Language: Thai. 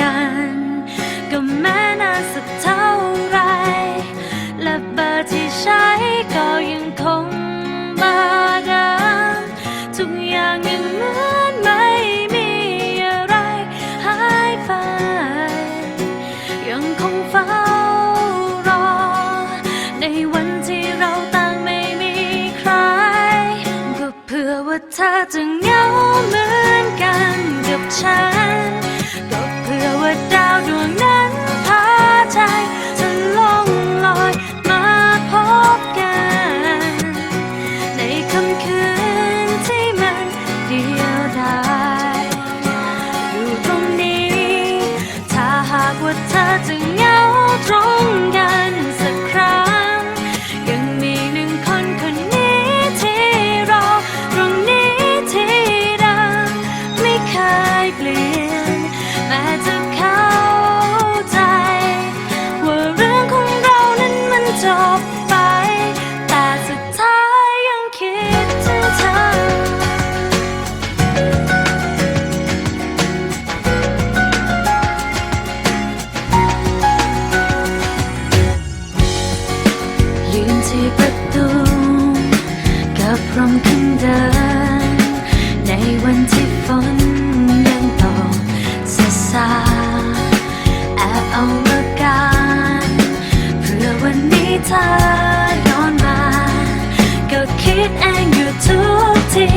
กัน ก็แม้นานสักเท่าไร และเบอร์ที่ใช้ก็ยังคงเบอร์เดิมทุกอย่างยังเหมือนไม่มีอะไรหายไป ยังคงเฝ้ารอ ในวันที่เราต่างไม่มีใคร ก็เพื่อว่าเธอจะเงาหากว่ กับพรมขึ้นเดิน ในวันที่ฝนยังตกสาสาแอบเอามาการเพื่อวันนี้เธอย้อนมา ก็คิดเองอยู่ทุกที